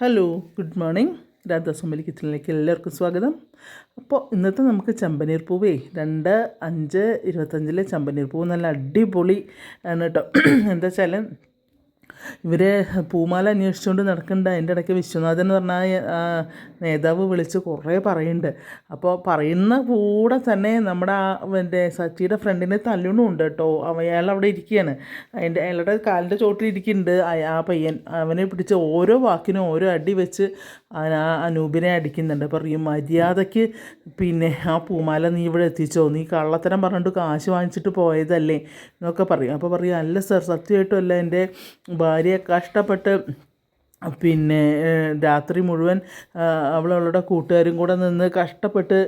Hello good morning രാധാസ്വാമി കിച്ചണിലേക്ക് എല്ലാവർക്കും സ്വാഗതം. അപ്പോൾ ഇന്നത്തെ നമുക്ക് ചമ്പനീർ പൂവേ രണ്ട് അഞ്ച് ഇരുപത്തഞ്ചിലെ ചമ്പനീർ പൂവ് നല്ല അടിപൊളി ആണ് കേട്ടോ. എന്താ വെച്ചാൽ ഇവർ പൂമാല അന്വേഷിച്ചുകൊണ്ട് നടക്കണ്ട. അതിന്റെ ഇടയ്ക്ക് വിശ്വനാഥൻ എന്ന് പറഞ്ഞ ആ നേതാവ് വിളിച്ച് കുറേ പറയുന്നുണ്ട് അപ്പോൾ പറയുന്ന കൂടെ തന്നെ നമ്മുടെ ആ എന്റെ സച്ചിയുടെ ഫ്രണ്ടിനെ ഉണ്ട് കേട്ടോ അയാൾ അവിടെ ഇരിക്കുകയാണ് അതിന്റെ അയാളുടെ കാലിന്റെ ചോട്ടിൽ ഇരിക്കുന്നുണ്ട് ആ പയ്യൻ അവനെ പിടിച്ച് ഓരോ വാക്കിനും ഓരോ അടി വെച്ച് ആ അനൂപിനെ അടിക്കുന്നുണ്ട്. പറയും മര്യാദയ്ക്ക് പിന്നെ ആ പൂമാല നീ ഇവിടെ എത്തിച്ചോ. നീ കള്ളത്തരം പറഞ്ഞിട്ട് കാശ് വാങ്ങിച്ചിട്ട് പോയതല്ലേ? എന്നൊക്കെ പറയും. അപ്പോൾ പറയും അല്ല സർ സത്യമായിട്ടും അല്ല. എന്റെ ഭാര്യയെ കഷ്ടപ്പെട്ട് പിന്നെ രാത്രി മുഴുവൻ അവളവളുടെ കൂട്ടുകാരും കൂടെ നിന്ന് കഷ്ടപ്പെട്ട്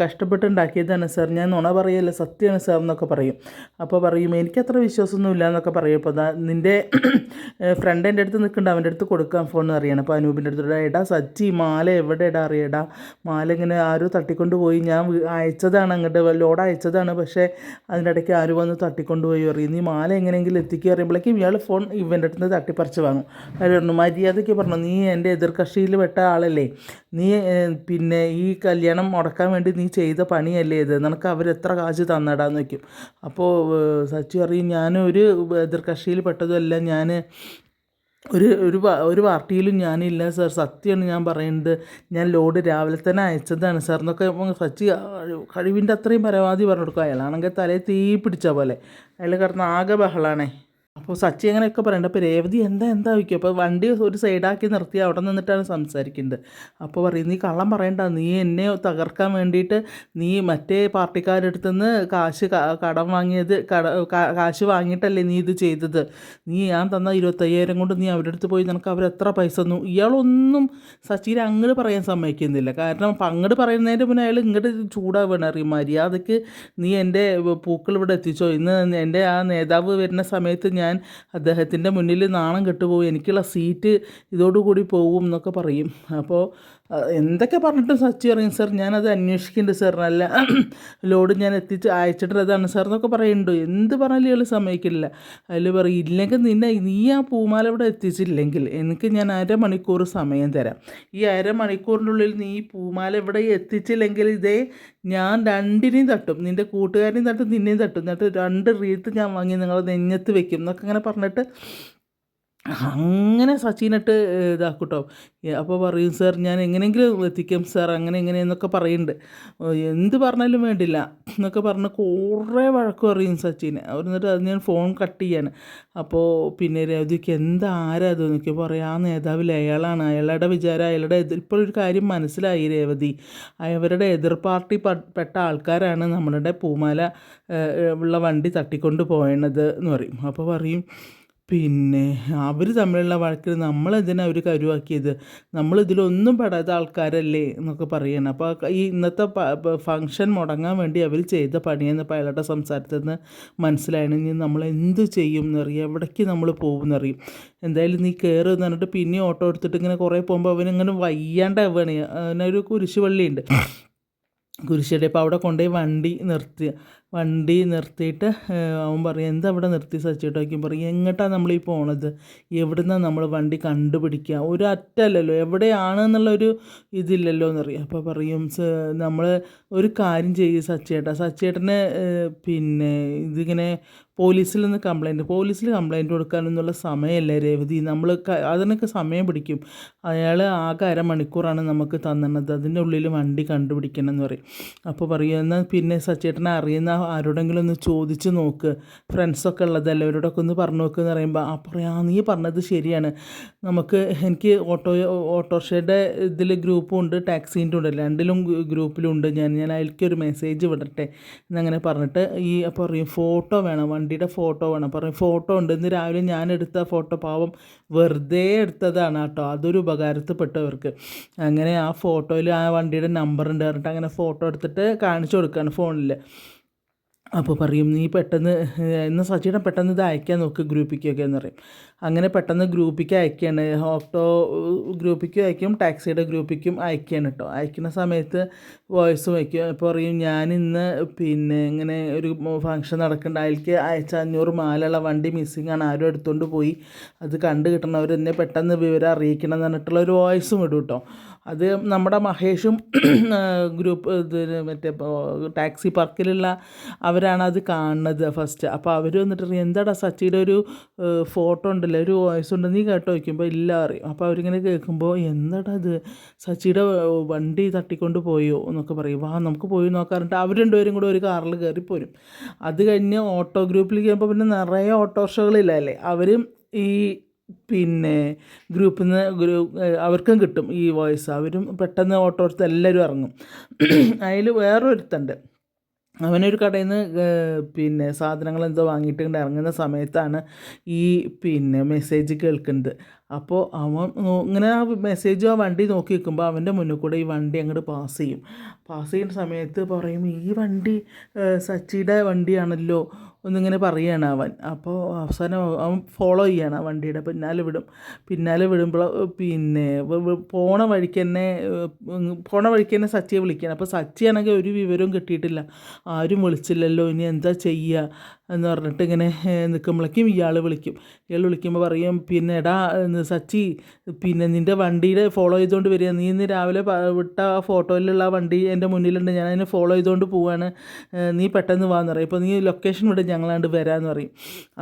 കഷ്ടപ്പെട്ടുണ്ടാക്കിയതാണ് സാർ. ഞാൻ നുണ പറയല്ല സത്യമാണ് സാർ എന്നൊക്കെ പറയും. അപ്പോൾ പറയും എനിക്കത്ര വിശ്വാസമൊന്നും ഇല്ല എന്നൊക്കെ പറയും. അപ്പോൾ നിന്റെ ഫ്രണ്ട് എന്റെ അടുത്ത് നിൽക്കുന്നുണ്ട്. അവന്റെ അടുത്ത് കൊടുക്കാൻ ഫോൺ എന്ന് അറിയണം. അപ്പോൾ അനൂപിന്റെ അടുത്ത് എടാ സച്ചി മാല എവിടെ ഇടാ അറിയടാ. മാല ഇങ്ങനെ ആരോ തട്ടിക്കൊണ്ട് പോയി ഞാൻ അയച്ചതാണ് അങ്ങോട്ട്. ലോഡ് അയച്ചതാണ്. പക്ഷേ അതിന്റെ ഇടയ്ക്ക് ആര് വന്ന് തട്ടിക്കൊണ്ട് പോയി പറയും. നീ മാല എങ്ങനെയെങ്കിലും എത്തിക്കുക അറിയുമ്പോഴേക്കും ഇയാൾ ഫോൺ ഇവന്റെ അടുത്ത് നിന്ന് തട്ടിപ്പറിച്ച് വാങ്ങും. അവർ പറഞ്ഞു മര്യാദയ്ക്ക് പറഞ്ഞു നീ എന്റെ എതിർകക്ഷിയിൽ പെട്ട ആളല്ലേ. നീ പിന്നെ ഈ കല്യാണം മുടക്കാൻ വേണ്ടി നീ ചെയ്ത പണിയല്ലേ ഇത്? നിനക്ക് അവരെത്ര കാശ് തന്നടാന്ന് വയ്ക്കും അപ്പോൾ സച്ചി പറയും ഞാനൊരു എതിർകക്ഷിയിൽ പെട്ടതുമല്ല. ഞാൻ ഒരു ഒരു ഒരു പാർട്ടിയിലും ഞാനില്ല സാർ. സത്യമാണ് ഞാൻ പറയുന്നത്. ഞാൻ ലോഡ് രാവിലെ തന്നെ അയച്ചതാണ് സാർ. എന്നൊക്കെ സച്ചി കഴിവിന്റെ അത്രയും പരമാവധി പറഞ്ഞു കൊടുക്കും. അയാളാണെങ്കിൽ തലയിൽ തീ പിടിച്ച പോലെ. അയാൾ കിടന്ന് ആകെ ബഹളാണേ. അപ്പോൾ സച്ചി അങ്ങനെയൊക്കെ പറയുന്നുണ്ട് അപ്പോൾ രേവതി എന്താ എന്താ വയ്ക്കും അപ്പോൾ വണ്ടി ഒരു സൈഡാക്കി നിർത്തി അവിടെ നിന്നിട്ടാണ് സംസാരിക്കുന്നത് അപ്പോൾ പറയും നീ കള്ളം പറയണ്ട. നീ എന്നെ തകർക്കാൻ വേണ്ടിയിട്ട് നീ മറ്റേ പാർട്ടിക്കാരടുത്തു നിന്ന് കാശ് കടം വാങ്ങിയത് കട കാശ് വാങ്ങിയിട്ടല്ലേ നീ ഇത് ചെയ്തത്? നീ ഞാൻ തന്ന ഇരുപത്തയ്യായിരം കൊണ്ട് നീ അവരുടെ അടുത്ത് പോയി നിനക്ക് അവർ എത്ര പൈസ തന്നു? ഇയാളൊന്നും സച്ചിനെ അങ്ങോട്ട് പറയാൻ സമ്മതിക്കുന്നില്ല. കാരണം അപ്പം അങ്ങോട്ട് പറയുന്നതിന്റെ മുന്നേ അയാൾ ഇങ്ങോട്ട് ചൂടാവുകയാണ് അറിയും മര്യാദയ്ക്ക് നീ എന്റെ പൂക്കൾ ഇവിടെ എത്തിച്ചോ. ഇന്ന് എന്റെ ആ നേതാവ് വരുന്ന സമയത്ത് ഞാൻ അദ്ദേഹത്തിന്റെ മുന്നിൽ നാണം കെട്ടുപോകും. എനിക്കുള്ള സീറ്റ് ഇതോടുകൂടി പോകും എന്നൊക്കെ പറയും. അപ്പോൾ എന്തൊക്കെ പറഞ്ഞിട്ടും സച്ചി പറയും സാർ ഞാനത് അന്വേഷിക്കുന്നുണ്ട് സാർ. നല്ല ലോഡ് ഞാൻ എത്തിച്ച് അയച്ചിട്ടുള്ളതാണ് സാർ എന്നൊക്കെ പറയുന്നുണ്ട്. എന്ത് പറഞ്ഞാലും ഇയാൾ സമ്മതിക്കില്ല. അതിൽ പറയും ഇല്ലെങ്കിൽ നിന്നെ നീ ആ പൂമാല ഇവിടെ എത്തിച്ചില്ലെങ്കിൽ എനിക്ക് ഞാൻ അരമണിക്കൂർ സമയം തരാം. ഈ അരമണിക്കൂറിനുള്ളിൽ നീ ഈ പൂമാല ഇവിടെ എത്തിച്ചില്ലെങ്കിൽ ഇതേ ഞാൻ രണ്ടിനെയും തട്ടും. നിന്റെ കൂട്ടുകാരനെയും തട്ടും നിന്നെയും തട്ടും. എന്നിട്ട് രണ്ട് റീത്ത് ഞാൻ വാങ്ങി നിങ്ങളെ നെഞ്ഞത്ത് വെക്കും എന്നൊക്കെ ഇങ്ങനെ പറഞ്ഞിട്ട് അങ്ങനെ സച്ചിനിട്ട് ഇതാക്കൂട്ടോ. അപ്പോൾ പറയും സാർ ഞാൻ എങ്ങനെയെങ്കിലും എത്തിക്കും സാർ അങ്ങനെ ഇങ്ങനെ എന്നൊക്കെ പറയുന്നുണ്ട് എന്ത് പറഞ്ഞാലും വേണ്ടില്ല എന്നൊക്കെ പറഞ്ഞ് കുറേ വഴക്ക് പറയും സച്ചിന്. അവർ എന്നിട്ട് അത് ഞാൻ ഫോൺ കട്ട് ചെയ്യാണ്. അപ്പോൾ പിന്നെ രവതിക്ക് എന്താരാ അത് എന്നൊക്കെ പറയാം ആ നേതാവിൽ അയാളാണ്. അയാളുടെ വിചാരം അയാളുടെ എതിർ ഒരു കാര്യം മനസ്സിലായി രേവതി. അവരുടെ എതിർ പാർട്ടി പെട്ട ആൾക്കാരാണ് നമ്മളുടെ പൂമാല ഉള്ള വണ്ടി തട്ടിക്കൊണ്ട് പോയണത് എന്ന് പറയും. അപ്പോൾ പറയും പിന്നെ അവർ തമ്മിലുള്ള വഴക്കിൽ നമ്മളെന്തിനാ അവർ കരുവാക്കിയത്? നമ്മളിതിലൊന്നും പെടാത്ത ആൾക്കാരല്ലേ എന്നൊക്കെ പറയണം. അപ്പോൾ ഈ ഇന്നത്തെ ഫങ്ഷൻ മുടങ്ങാൻ വേണ്ടി അവർ ചെയ്ത പണിയെന്ന് അയാളുടെ സംസാരത്തിൽ നിന്ന് ഇനി നമ്മൾ എന്ത് ചെയ്യും എന്നറിയും. എവിടേക്ക് നമ്മൾ പോകും എന്നറിയും എന്തായാലും നീ കയറും എന്ന് പറഞ്ഞിട്ട് പിന്നെ ഓട്ടോ എടുത്തിട്ട് ഇങ്ങനെ കുറേ പോകുമ്പോൾ അവനിങ്ങനെ വയ്യാണ്ടാവുകയാണ് അവനൊരു കുരിശുവള്ളിയുണ്ട് കുരിശടി അപ്പോൾ അവിടെ കൊണ്ടുപോയി വണ്ടി നിർത്തി. വണ്ടി നിർത്തിയിട്ട് അവൻ പറയും എന്താ അവിടെ നിർത്തി സച്ചിട്ട് വയ്ക്കും പറയും എങ്ങോട്ടാണ് നമ്മൾ ഈ പോണത്? എവിടുന്നാണ് നമ്മൾ വണ്ടി കണ്ടുപിടിക്കുക ഒരു അറ്റല്ലല്ലോ എവിടെയാണ് എന്നുള്ളൊരു ഇതില്ലല്ലോ എന്നറിയാം. അപ്പോൾ പറയും നമ്മൾ ഒരു കാര്യം ചെയ്യും സച്ചേട്ട സച്ചേട്ടന് പിന്നെ ഇതിങ്ങനെ പോലീസിൽ നിന്ന് കംപ്ലൈന്റ് പോലീസിൽ കംപ്ലൈന്റ് കൊടുക്കാനൊന്നുള്ള സമയമല്ലേ രേവതി? നമ്മൾ അതിനൊക്കെ സമയം പിടിക്കും. അയാൾ ആകെ അരമണിക്കൂറാണ് നമുക്ക് തന്നത് അതിന്റെ ഉള്ളിൽ വണ്ടി കണ്ടുപിടിക്കണം എന്ന് പറയും. അപ്പോൾ പറയും എന്നാൽ പിന്നെ സച്ചേട്ടനെ അറിയുന്ന ആരോടെങ്കിലും ഒന്ന് ചോദിച്ച് നോക്ക്. ഫ്രണ്ട്സൊക്കെ ഉള്ളതല്ലേ അവരോടൊക്കെ ഒന്ന് പറഞ്ഞു നോക്ക് എന്ന് പറയുമ്പോൾ ആ പറയാ നീ പറഞ്ഞത് ശരിയാണ്. നമുക്ക് എനിക്ക് ഓട്ടോ ഓട്ടോറിക്ഷയുടെ ഇതിൽ ഗ്രൂപ്പും ഉണ്ട് ടാക്സീന്റെ ഉണ്ട് രണ്ടിലും ഗ്രൂ- ഗ്രൂപ്പിലുണ്ട്. ഞാൻ ഞാൻ അതിലേക്ക് ഒരു മെസ്സേജ് വിടട്ടെ എന്നങ്ങനെ പറഞ്ഞിട്ട് ഈ അപ്പോൾ പറയും ഫോട്ടോ വേണം വണ്ടിയുടെ ഫോട്ടോ വേണം. പറയും ഫോട്ടോ ഉണ്ട് ഇന്ന് രാവിലെ ഞാൻ എടുത്ത ഫോട്ടോ പാവം വെറുതെ എടുത്തതാണ് കേട്ടോ. അതൊരു ഉപകാരത്തിൽപ്പെട്ടവർക്ക്. അങ്ങനെ ആ ഫോട്ടോയിൽ ആ വണ്ടിയുടെ നമ്പർ ഉണ്ട് പറഞ്ഞിട്ട് അങ്ങനെ ഫോട്ടോ എടുത്തിട്ട് കാണിച്ചു കൊടുക്കുകയാണ് ഫോണിൽ അപ്പോൾ പറയും നീ പെട്ടെന്ന് എന്നാൽ സച്ചിയുടെ പെട്ടെന്ന് ഇത് അയക്കാൻ നോക്ക് ഗ്രൂപ്പിക്കൊക്കെ എന്ന് പറയും. അങ്ങനെ പെട്ടെന്ന് ഗ്രൂപ്പിക്ക് അയക്കുകയാണ് ഓട്ടോ ഗ്രൂപ്പിക്കും അയക്കും ടാക്സിയുടെ ഗ്രൂപ്പിക്കും അയക്കുകയാണ് കേട്ടോ അയക്കുന്ന സമയത്ത് വോയിസ് വയ്ക്കും. അപ്പോൾ പറയും ഞാൻ ഇന്ന് പിന്നെ ഇങ്ങനെ ഒരു ഫംഗ്ഷൻ നടക്കേണ്ട അതിലേക്ക് അയച്ച അഞ്ഞൂറ് മാലുള്ള വണ്ടി മിസ്സിങ് ആണ്. ആരും എടുത്തുകൊണ്ട് പോയി. അത് കണ്ടു കിട്ടണവർ എന്നെ പെട്ടെന്ന് വിവരം അറിയിക്കണം എന്ന് പറഞ്ഞിട്ടുള്ള ഒരു വോയിസും ഇടും കേട്ടോ അത് നമ്മുടെ മഹേഷും ഗ്രൂപ്പ് ഇത് മറ്റേ ടാക്സി പാർക്കിലുള്ള അവരാണ് അത് കാണുന്നത് ഫസ്റ്റ് അപ്പോൾ അവർ വന്നിട്ട് എന്താടാ സച്ചിയുടെ ഒരു ഫോട്ടോ ഉണ്ടല്ലോ? ഒരു വോയിസ് ഉണ്ട്. നീ കേട്ടോ? വയ്ക്കുമ്പോൾ ഇല്ല അറിയും അപ്പോൾ അവരിങ്ങനെ കേൾക്കുമ്പോൾ എന്താടാ ഇത്? സച്ചിയുടെ വണ്ടി തട്ടിക്കൊണ്ട് പോയോ? എന്നൊക്കെ പറയും. വാ നമുക്ക് പോയി നോക്കാറുണ്ട് അവർ രണ്ടുപേരും കൂടെ ഒരു കാറിൽ കയറിപ്പോരും പോരും. അത് കഴിഞ്ഞ് ഓട്ടോ ഗ്രൂപ്പിൽ കയറുമ്പോൾ പിന്നെ നിറയെ ഓട്ടോറിക്ഷകളില്ല അല്ലേ? അവരും ഈ പിന്നെ ഗ്രൂപ്പിൽ നിന്ന് ഗ്രൂ അവർക്കും കിട്ടും ഈ വോയിസ്. അവരും പെട്ടെന്ന് ഓട്ടോ എടുത്ത് എല്ലാവരും ഇറങ്ങും. അതിൽ വേറൊരുത്തുണ്ട്. അവനൊരു കടയിൽ നിന്ന് പിന്നെ സാധനങ്ങൾ എന്തോ വാങ്ങിയിട്ട് കൊണ്ട് ഇറങ്ങുന്ന സമയത്താണ് ഈ പിന്നെ മെസ്സേജ് കേൾക്കുന്നത്. അപ്പോൾ അവൻ ഇങ്ങനെ ആ മെസ്സേജ് ആ വണ്ടി നോക്കി നിൽക്കുമ്പോൾ അവന്റെ മുന്നിൽ കൂടെ ഈ വണ്ടി അങ്ങോട്ട് പാസ് ചെയ്യും. പാസ് ചെയ്യുന്ന സമയത്ത് പറയും ഈ വണ്ടി സച്ചിയുടെ വണ്ടിയാണല്ലോ. ഒന്നിങ്ങനെ പറയുകയാണ് അവൻ. അപ്പോൾ അവസാനം അവൻ ഫോളോ ചെയ്യാണ് ആ വണ്ടിയുടെ പിന്നാലെ വിടും. പിന്നാലെ വിടുമ്പോൾ പിന്നെ പോണ വഴിക്ക് തന്നെ പോണ വഴിക്ക് തന്നെ സച്ചിയെ വിളിക്കുകയാണ് അപ്പോൾ സച്ചിയാണെങ്കിൽ ഒരു വിവരവും കിട്ടിയിട്ടില്ല. ആരും വിളിച്ചില്ലല്ലോ ഇനി എന്താ ചെയ്യുക എന്ന് പറഞ്ഞിട്ട് ഇങ്ങനെ നിൽക്കുമ്പോഴേക്കും ഇയാൾ വിളിക്കും. ഇയാൾ വിളിക്കുമ്പോൾ പറയും പിന്നെ എടാ സച്ചി പിന്നെ നിന്റെ വണ്ടിയുടെ ഫോളോ ചെയ്തുകൊണ്ട് വരിക. നീ ഇന്ന് രാവിലെ വിട്ട ആ ഫോട്ടോയിലുള്ള വണ്ടി എന്റെ മുന്നിലുണ്ട്. ഞാൻ അതിനെ ഫോളോ ചെയ്തുകൊണ്ട് പോവാണ്. നീ പെട്ടെന്ന് വാന്ന് പറയും. ഇപ്പോൾ നീ ലൊക്കേഷൻ വിടും ഞങ്ങളാണ്ട് വരാമെന്ന് പറയും.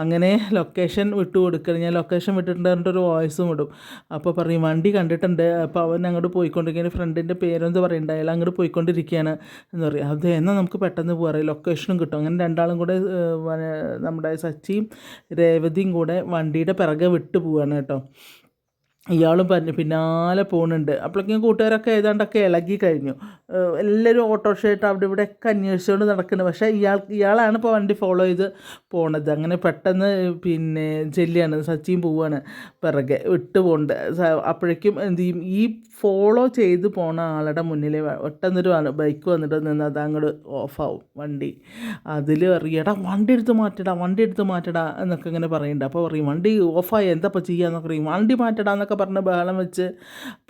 അങ്ങനെ ലൊക്കേഷൻ വിട്ടു കൊടുക്കണം. ഞാൻ ലൊക്കേഷൻ വിട്ടിട്ടുണ്ട് ഒരു വോയിസും വിടും അപ്പോൾ പറയും വണ്ടി കണ്ടിട്ടുണ്ട്. അപ്പോൾ അവൻ അങ്ങോട്ട് പോയിക്കൊണ്ടിരിക്കുന്ന ഫ്രണ്ടിന്റെ പേരെന്ത് പറയുന്നുണ്ട്? അയാൾ അങ്ങോട്ട് പോയിക്കൊണ്ടിരിക്കുകയാണ് എന്ന് പറയും. അത് എന്നാൽ നമുക്ക് പെട്ടെന്ന് പോകാം ലൊക്കേഷനും കിട്ടും. അങ്ങനെ രണ്ടാളും കൂടെ നമ്മുടെ സച്ചിയും രേവതിയും കൂടെ വണ്ടിയുടെ പിറകെ വിട്ടു പോവാണ് കേട്ടോ. ഇയാളും പറഞ്ഞു പിന്നാലെ പോകുന്നുണ്ട് അപ്പോഴേക്കും കൂട്ടുകാരൊക്കെ ഏതാണ്ടൊക്കെ ഇളകി കഴിഞ്ഞു. എല്ലാവരും ഓട്ടോറിക്ഷയായിട്ട് അവിടെ ഇവിടെയൊക്കെ അന്വേഷിച്ചുകൊണ്ട് നടക്കുന്നത് പക്ഷേ ഇയാൾ ഇയാളാണ് ഇപ്പോൾ വണ്ടി ഫോളോ ചെയ്ത് പോണത്. അങ്ങനെ പെട്ടെന്ന് പിന്നെ ചെല്ലിയാണ് സച്ചിയും പോവുകയാണ് പിറകെ വിട്ടു പോകുന്നുണ്ട് അപ്പോഴേക്കും എന്ത് ചെയ്യും? ഈ ഫോളോ ചെയ്ത് പോണ ആളുടെ മുന്നിൽ പെട്ടെന്നൊരു ബൈക്ക് വന്നിട്ട് നിന്ന് അത് അങ്ങോട്ട് ഓഫാവും വണ്ടി. അതിൽ അറിയടാ വണ്ടി എടുത്ത് മാറ്റടാ വണ്ടി എടുത്ത് മാറ്റടാ എന്നൊക്കെ ഇങ്ങനെ പറയുന്നുണ്ട് അപ്പോൾ പറയും വണ്ടി ഓഫായി എന്താ ഇപ്പോൾ ചെയ്യാന്നൊക്കെ പറയും. വണ്ടി മാറ്റടാ എന്നൊക്കെ പറഞ്ഞ് ബഹളം വെച്ച്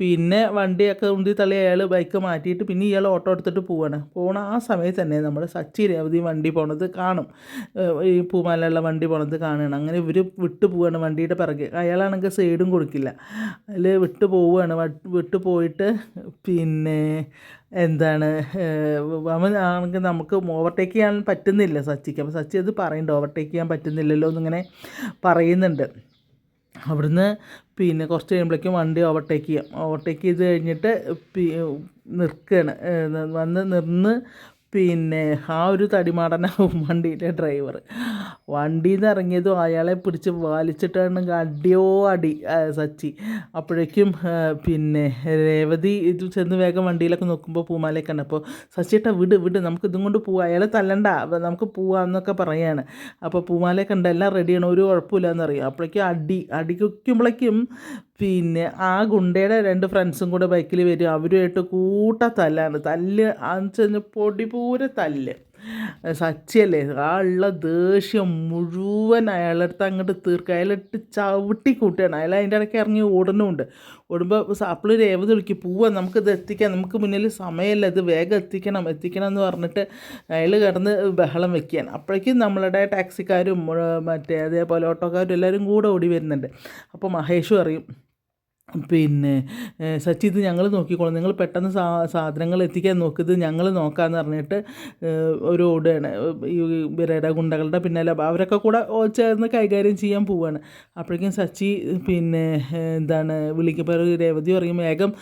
പിന്നെ വണ്ടിയൊക്കെ ഉണ്ടി തള്ളി അയാൾ ബൈക്ക് മാറ്റിയിട്ട് പിന്നെ ഇയാൾ ഓട്ടോ എടുത്തിട്ട് പോവാണ്. പോണ ആ സമയത്ത് തന്നെ നമ്മൾ സച്ചി രേവതി വണ്ടി പോണത് കാണും. ഈ പൂമാലയുള്ള വണ്ടി പോണത് കാണുകയാണ്. അങ്ങനെ ഇവർ വിട്ടു പോവാണ് വണ്ടിയുടെ പിറകെ. അയാളാണെങ്കിൽ സൈഡും കൊടുക്കില്ല. അതിൽ വിട്ടു പോവുകയാണ് വിട്ടു പോയിട്ട് പിന്നെ എന്താണ് അവൻ ആണെങ്കിൽ നമുക്ക് ഓവർടേക്ക് ചെയ്യാൻ പറ്റുന്നില്ല സച്ചിക്ക്. അപ്പോൾ സച്ചി അത് പറയുന്നുണ്ട് ഓവർടേക്ക് ചെയ്യാൻ പറ്റുന്നില്ലല്ലോ എന്നിങ്ങനെ പറയുന്നുണ്ട്. അവിടുന്ന് പിന്നെ കുറച്ച് കഴിയുമ്പോഴേക്കും വണ്ടി ഓവർടേക്ക് ചെയ്യാം. ഓവർടേക്ക് ചെയ്ത് കഴിഞ്ഞിട്ട് പി നിൽക്കുകയാണ് വന്ന് നിന്ന് പിന്നെ ആ ഒരു തടിമാടനാവും വണ്ടിയിലെ ഡ്രൈവർ വണ്ടിയിൽ നിന്ന് ഇറങ്ങിയതും അയാളെ പിടിച്ച് വലിച്ചിട്ടാണ് അടിയോ അടി സച്ചി. അപ്പോഴേക്കും പിന്നെ രേവതി ഇത് ചെന്ന് വേഗം വണ്ടിയിലൊക്കെ നോക്കുമ്പോൾ പൂമാലേക്കാണ് കണ്ടപ്പോൾ സച്ചിട്ടാ വിട് വിട്. നമുക്ക് ഇതും കൊണ്ട് പോവാം. അയാളെ തല്ലണ്ട. നമുക്ക് പോവാന്നൊക്കെ പറയാണ്. അപ്പോൾ പൂമാലേക്കണ്ട കണ്ട എല്ലാം റെഡിയാണ് ഒരു കുഴപ്പമില്ല എന്നറിയാം അപ്പോഴേക്കും അടി അടിക്കുമ്പോഴേക്കും പിന്നെ ആ ഗുണ്ടയുടെ രണ്ട് ഫ്രണ്ട്സും കൂടെ ബൈക്കിൽ വരും. അവരുമായിട്ട് കൂട്ട തല്ലാണ്. തല്ല് ചെന്ന് പൊടിപൂര തല്ല്. സച്ചിയല്ലേ ആ ഉള്ള ദേഷ്യം മുഴുവൻ അയാളെടുത്ത് അങ്ങോട്ട് തീർക്കുക അയാളിട്ട് ചവിട്ടി കൂട്ടുകയാണ്. അയാൾ അതിന്റെ ഇടയ്ക്ക് ഇറങ്ങി ഓടുന്നുമുണ്ട്. ഓടുമ്പോൾ അപ്പോൾ രേവതി വിളിക്കും പോവാം നമുക്കിത് എത്തിക്കാം. നമുക്ക് മുന്നിൽ സമയമല്ല. ഇത് വേഗം എത്തിക്കണം എത്തിക്കണം എന്ന് പറഞ്ഞിട്ട് അയാൾ കിടന്ന് ബഹളം വെക്കുകയാണ്. അപ്പോഴേക്കും നമ്മളുടെ ടാക്സിക്കാരും മറ്റേ അതേപോലെ ഓട്ടോക്കാരും എല്ലാവരും കൂടെ ഓടി വരുന്നുണ്ട്. അപ്പോൾ മഹേഷും അറിയും പിന്നെ സച്ചി ഇത് ഞങ്ങൾ നോക്കിക്കോളാം. നിങ്ങൾ പെട്ടെന്ന് സാ സാധനങ്ങൾ എത്തിക്കാൻ നോക്കിയത് ഞങ്ങൾ നോക്കാമെന്ന് പറഞ്ഞിട്ട് ഒരു ഓടുകയാണ്. ഈ ബിരയുടെ ഗുണ്ടകളുടെ പിന്നാലെ അവരൊക്കെ കൂടെ ചേർന്ന് കൈകാര്യം ചെയ്യാൻ പോവുകയാണ് അപ്പോഴേക്കും സച്ചി പിന്നെ എന്താണ് വിളിക്കുമ്പോൾ രേവതി പറയും വേഗം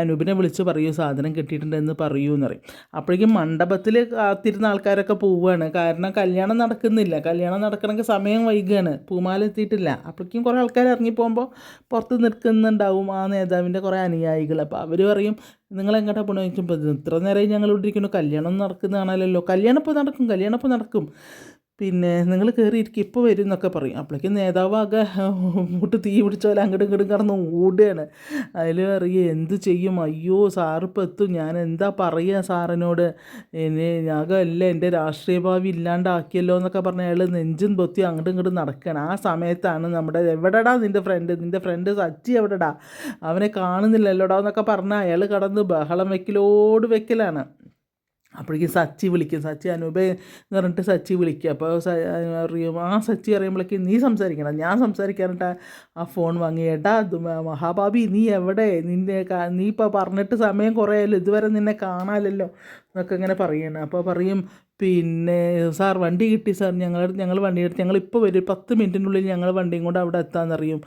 അനൂപിനെ വിളിച്ച് പറയൂ സാധനം കിട്ടിയിട്ടുണ്ടെന്ന് പറയൂ എന്ന് പറയും. അപ്പോഴേക്കും മണ്ഡപത്തിൽ കാത്തിരുന്ന ആൾക്കാരൊക്കെ പോവുകയാണ് കാരണം കല്യാണം നടക്കുന്നില്ല. കല്യാണം നടക്കണമെങ്കിൽ സമയം വൈകുകയാണ് പൂമാല എത്തിയിട്ടില്ല. അപ്പോഴേക്കും കുറേ ആൾക്കാർ ഇറങ്ങി ഇറങ്ങിപ്പോകുമ്പോൾ പുറത്ത് നിൽക്കുന്നുണ്ടാവും ആ നേതാവിന്റെ കുറേ അനുയായികൾ. അപ്പോൾ അവർ പറയും നിങ്ങൾ എങ്ങോട്ടാ പോകണമെന്ന് ചോദിക്കുമ്പോൾ ഇത്ര നേരം ഞങ്ങൾ ഇവിടെ ഇരിക്കുന്നു. കല്യാണം നടക്കുന്നതാണല്ലോ. കല്യാണം ഇപ്പോൾ നടക്കും കല്യാണം ഇപ്പോൾ നടക്കും. പിന്നെ നിങ്ങൾ കയറിയിരിക്കും ഇപ്പോൾ വരും എന്നൊക്കെ പറയും. അപ്പോഴേക്കും നേതാവാകെ മുട്ട് തീ പിടിച്ചോലെ അങ്ങോട്ടും ഇങ്ങോട്ടും കടന്ന് ഓടുകയാണ് അതിൽ അറിയുക എന്ത് ചെയ്യും? അയ്യോ സാറിപ്പോൾ എത്തും. ഞാൻ എന്താ പറയുക സാറിനോട്? ഇനി ഞാകല്ല എന്റെ രാഷ്ട്രീയ ഭാവി ഇല്ലാണ്ടാക്കിയല്ലോ എന്നൊക്കെ പറഞ്ഞാൽ അയാൾ നെഞ്ചും പൊത്തി അങ്ങോട്ടും ഇങ്ങോട്ടും നടക്കുകയാണ് ആ സമയത്താണ് നമ്മുടെ എവിടെടാ നിന്റെ ഫ്രണ്ട് നിന്റെ ഫ്രണ്ട് സച്ചി എവിടെടാ? അവനെ കാണുന്നില്ലല്ലോടാ എന്നൊക്കെ പറഞ്ഞാൽ അയാൾ കടന്ന് ബഹളം വെക്കലോട് വെക്കലാണ്. അപ്പോഴേക്കും സച്ചി വിളിക്കും. സച്ചി അനൂപേ എന്ന് പറഞ്ഞിട്ട് സച്ചി വിളിക്കുക അപ്പോൾ അറിയും. ആ സച്ചി അറിയുമ്പോഴേക്കും നീ സംസാരിക്കണം. ഞാൻ സംസാരിക്കാനിട്ട് ആ ഫോൺ വാങ്ങി. ഏട്ടാ മഹാഭാബി നീ എവിടെ? നിന്നെ നീ ഇപ്പോൾ പറഞ്ഞിട്ട് സമയം കുറേ ഇതുവരെ നിന്നെ കാണാമല്ലോ എന്നൊക്കെ ഇങ്ങനെ പറയണം. അപ്പോൾ പറയും പിന്നെ സാർ വണ്ടി കിട്ടി സാർ. ഞങ്ങൾ ഞങ്ങൾ വണ്ടി എടുത്ത് ഞങ്ങൾ ഇപ്പോൾ വരും. പത്ത് മിനിറ്റിനുള്ളിൽ ഞങ്ങൾ വണ്ടിയും കൊണ്ട് അവിടെ എത്താമെന്നറിയും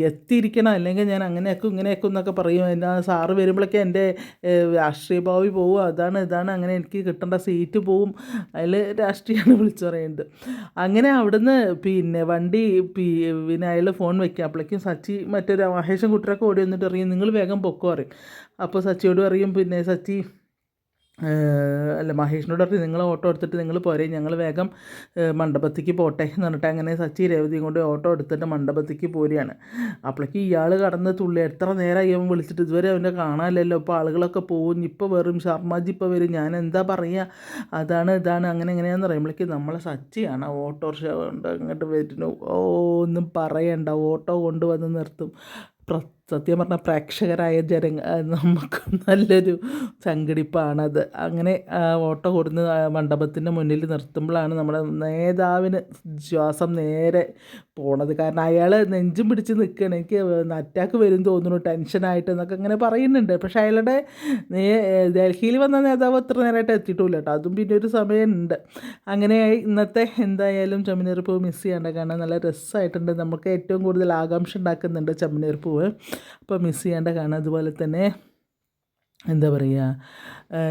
എത്തിയിരിക്കണം അല്ലെങ്കിൽ ഞാൻ അങ്ങനെയൊക്കെ ഇങ്ങനെയൊക്കെ എന്നൊക്കെ പറയും. എന്നാ സാറ് വരുമ്പോഴൊക്കെ എന്റെ രാഷ്ട്രീയ ഭാവി പോവും. അതാണ് ഇതാണ്. അങ്ങനെ എനിക്ക് കിട്ടേണ്ട സീറ്റ് പോവും. അതിൽ രാഷ്ട്രീയമാണ് വിളിച്ചു പറയുന്നത് അങ്ങനെ അവിടുന്ന് പിന്നെ വണ്ടി പിന്നെ അയാൾ ഫോൺ വയ്ക്കുക അപ്പോഴേക്കും സച്ചി മറ്റൊരു മഹേഷൻ കുട്ടരൊക്കെ ഓടി വന്നിട്ട് അറിയും നിങ്ങൾ വേഗം പൊക്കോ അറിയും അപ്പോൾ സച്ചിയോട് അറിയും പിന്നെ സച്ചി അല്ല മഹേഷിനോട് പറഞ്ഞു നിങ്ങൾ ഓട്ടോ എടുത്തിട്ട് നിങ്ങൾ പോരെ ഞങ്ങൾ വേഗം മണ്ഡപത്തിക്ക് പോട്ടെ എന്ന് പറഞ്ഞിട്ട് അങ്ങനെ സച്ചി രേവതിയും കൊണ്ട് ഓട്ടോ എടുത്തിട്ട് മണ്ഡപത്തിക്ക് പോരുകയാണ് അപ്പോഴേക്ക് ഇയാൾ കടന്ന് തുള്ളി എത്ര നേരമായി അവൻ വിളിച്ചിട്ട് ഇതുവരെ അവനെ കാണാനില്ലല്ലോ ഇപ്പോൾ ആളുകളൊക്കെ പോകും ഇപ്പോൾ വെറും ശർമ്മജി ഇപ്പോൾ വരും ഞാൻ എന്താ പറയുക അതാണ് ഇതാണ് അങ്ങനെ എങ്ങനെയാന്ന് പറയുമ്പോഴേക്ക് നമ്മളെ സച്ചിയാണ് ഓട്ടോറിക്ഷ കൊണ്ട് അങ്ങോട്ട് വരുന്നു ഓ ഒന്നും പറയണ്ട ഓട്ടോ കൊണ്ടുവന്ന് നിർത്തും. സത്യം പറഞ്ഞാൽ പ്രേക്ഷകരായ ജനങ്ങൾ നമുക്ക് നല്ലൊരു സംഘടിപ്പാണത്. അങ്ങനെ ഓട്ടോ കൊടുന്ന് മണ്ഡപത്തിന്റെ മുന്നിൽ നിർത്തുമ്പോഴാണ് നമ്മുടെ നേതാവിന് ശ്വാസം നേരെ പോണത്. കാരണം അയാൾ നെഞ്ചും പിടിച്ച് നിൽക്കുകയാണ് എനിക്ക് അറ്റാക്ക് വരും തോന്നുന്നു ടെൻഷനായിട്ട് എന്നൊക്കെ അങ്ങനെ പറയുന്നുണ്ട്. പക്ഷേ അയാളുടെ ഡൽഹിയിൽ വന്ന നേതാവ് എത്ര നേരമായിട്ട് എത്തിയിട്ടില്ല കേട്ടോ അതും പിന്നെ ഒരു സമയമുണ്ട്. അങ്ങനെ ഇന്നത്തെ എന്തായാലും ചെമ്മനീർ പൂവ് മിസ് ചെയ്യേണ്ട കാരണം നല്ല രസമായിട്ടുണ്ട് നമുക്ക് ഏറ്റവും കൂടുതൽ ആകാംക്ഷ ഉണ്ടാക്കുന്നുണ്ട് ചെമ്മനീർ പൂവ് അപ്പോൾ മിസ് ചെയ്യേണ്ട കാരണം അതുപോലെ തന്നെ എന്താ പറയുക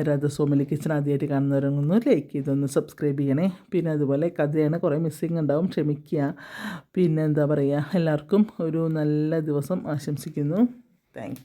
രഥസോമലി കിച്ചൺ ആദ്യമായിട്ട് കാണുന്നവരൊന്ന് ലൈക്ക് ചെയ്തൊന്ന് സബ്സ്ക്രൈബ് ചെയ്യണേ. പിന്നെ അതുപോലെ കഥയാണ് കുറേ മിസ്സിങ് ഉണ്ടാവും ക്ഷമിക്കുക. പിന്നെ എന്താ പറയുക എല്ലാവർക്കും ഒരു നല്ല ദിവസം ആശംസിക്കുന്നു. താങ്ക്